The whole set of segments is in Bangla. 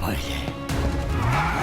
পারলে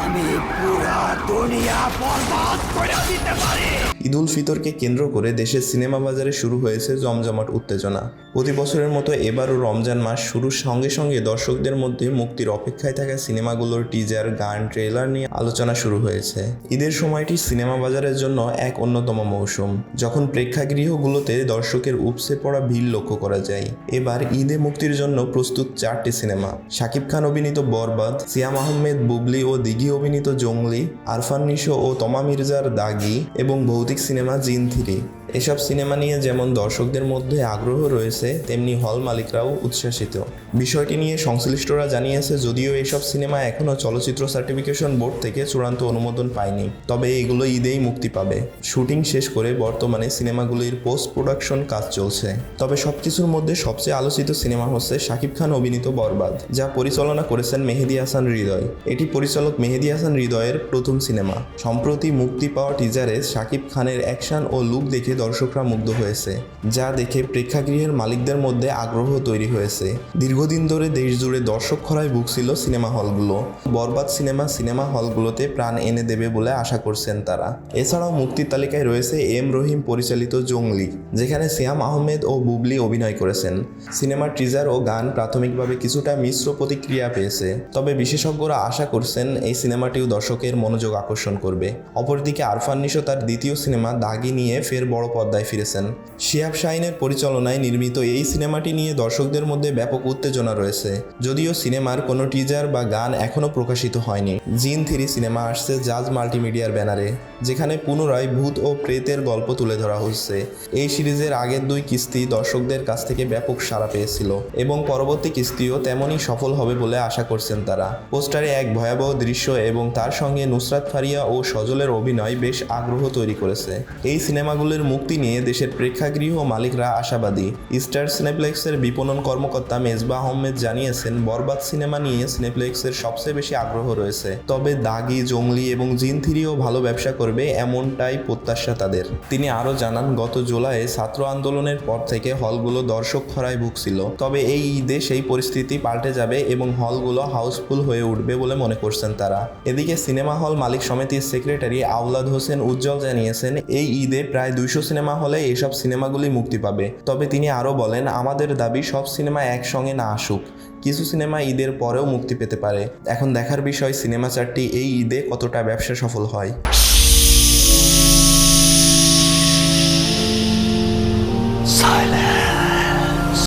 আমি পুরা দুনিয়া বরবাদ করে দিতে পারি। ঈদ উল ফিতরকে কেন্দ্র করে দেশের সিনেমা বাজারে শুরু হয়েছে জমজমাট উত্তেজনা। প্রতি বছরের মতো এবারও রমজান মাস শুরুর সঙ্গে সঙ্গে দর্শকদের মধ্যে মুক্তির অপেক্ষায় থাকা সিনেমাগুলোর টিজার গান ট্রেলার নিয়ে আলোচনা শুরু হয়েছে। ঈদের সময়টি সিনেমা বাজারের জন্য এক অন্যতম মৌসুম। যখন প্রেক্ষাগৃহগুলোতে দর্শকের উপসে পড়া ভিড় লক্ষ্য করা যায়, এবার ঈদে মুক্তির জন্য প্রস্তুত চারটি সিনেমা। শাকিব খান অভিনীত বরবাদ, সিয়াম আহমেদ, বুবলি ও দিঘি অভিনীত জঙ্গলি, আরফান নিশো ও তমা মির্জার দাগি এবং ভৌতিক সিনেমা জিন থ্রি। এসব সিনেমা নিয়ে যেমন দর্শকদের মধ্যে আগ্রহ রয়েছে, তেমনি হল মালিকরাও উচ্ছ্বাসিত। বিষয়টি নিয়ে সংশ্লিষ্টরা জানিয়েছে, যদিও এসব সিনেমা এখনও চলচ্চিত্র সার্টিফিকেশন বোর্ড থেকে চূড়ান্ত অনুমোদন পায়নি। তবে এগুলো ঈদেই মুক্তি পাবে। শুটিং শেষ করে বর্তমানে সিনেমাগুলির পোস্ট প্রোডাকশন কাজ চলছে। তবে সবকিছুর মধ্যে সবচেয়ে আলোচিত সিনেমা হচ্ছে শাকিব খান অভিনীত বরবাদ, যা পরিচালনা করেছেন মেহেদি হাসান হৃদয়। এটি পরিচালক মেহেদি হাসান হৃদয়ের প্রথম সিনেমা। সম্প্রতি মুক্তি পাওয়া টিজারে শাকিব খানের অ্যাকশন ও লুক দেখে দর্শকরা মুগ্ধ হয়েছে, যা দেখে প্রেক্ষাগৃহের মালিকদের মধ্যে আগ্রহ তৈরি হয়েছে। দীর্ঘদিন ধরে দেশ জুড়ে দর্শক খরায় ভুগছিল সিনেমা হলগুলো। বরবাদ সিনেমা সিনেমা হলগুলোতে প্রাণ এনে দেবে বলে আশা করছেন তারা। এছাড়াও মুক্তির তালিকায় রয়েছে এম রহিম পরিচালিত জঙ্গলি, যেখানে সিয়াম আহমেদ ও বুবলি অভিনয় করেছেন। সিনেমার টিজার ও গান প্রাথমিকভাবে কিছুটা মিশ্র প্রতিক্রিয়া পেয়েছে। তবে বিশেষজ্ঞরা আশা করছেন এই সিনেমাটিও দর্শকের মনোযোগ আকর্ষণ করবে। অপরদিকে আরফান নিশো তার দ্বিতীয় সিনেমা দাগি নিয়ে ফের বড় পর্দায় ফিরেছেন। শিহাব শাহিনের পরিচালনায় নির্মিত এই সিনেমাটি নিয়ে দর্শকদের মধ্যে ব্যাপক উত্তেজনা রয়েছে। যদিও সিনেমার কোনো টিজার বা গান এখনও প্রকাশিত হয়নি। জিন থ্রি সিনেমা আসছে জাজ মাল্টিমিডিয়ার ব্যানারে। যেখানে পুনরায় ভূত ও প্রেতের গল্প তুলে ধরা হচ্ছে। এই সিরিজের আগের দুই কিস্তি দর্শকদের কাছ থেকে ব্যাপক সাড়া পেয়েছিল এবং পরবর্তী কিস্তিও তেমনই সফল হবে বলে আশা করছেন তারা। পোস্টারে এক ভয়াবহ দৃশ্য এবং তার সঙ্গে নুসরাত ফারিয়া ও সজলের অভিনয় বেশ আগ্রহ তৈরি করেছে। এই সিনেমাগুলির মুক্তি নিয়ে দেশের প্রেক্ষাগৃহ মালিকরা আশাবাদী। স্টার সিনেপ্লেক্সের বিপণন কর্মকর্তা মেজবা আহমেদ জানিয়েছেন, বরবাদ সিনেমা নিয়ে সিনেপ্লেক্সের সবচেয়ে বেশি আগ্রহ রয়েছে। তবে দাগি, জঙ্গলি এবং জিন থিরিও ভালো ব্যবসা করবে এমনটাই প্রত্যাশা তাদের। তিনি আরও জানান, গত জুলাইয়ে ছাত্র আন্দোলনের পর থেকে হলগুলো দর্শক খরায় ভুগছিল। তবে এই ঈদে সেই পরিস্থিতি পাল্টে যাবে এবং হলগুলো হাউসফুল হয়ে উঠবে বলে মনে করছেন তারা। এদিকে সিনেমা হল মালিক সমিতির সেক্রেটারি আওলাদ হোসেন উজ্জ্বল জানিয়েছেন, এই ঈদে প্রায় দুইশো সিনেমা হলে এসব সিনেমাগুলি মুক্তি পাবে। তবে তিনি আরও বলেন, আমাদের দাবি সব সিনেমা একসঙ্গে না আসুক। কিছু সিনেমা ঈদের পরেও মুক্তি পেতে পারে। এখন দেখার বিষয়, সিনেমা চারটি এই ঈদে কতটা ব্যবসা সফল হয়?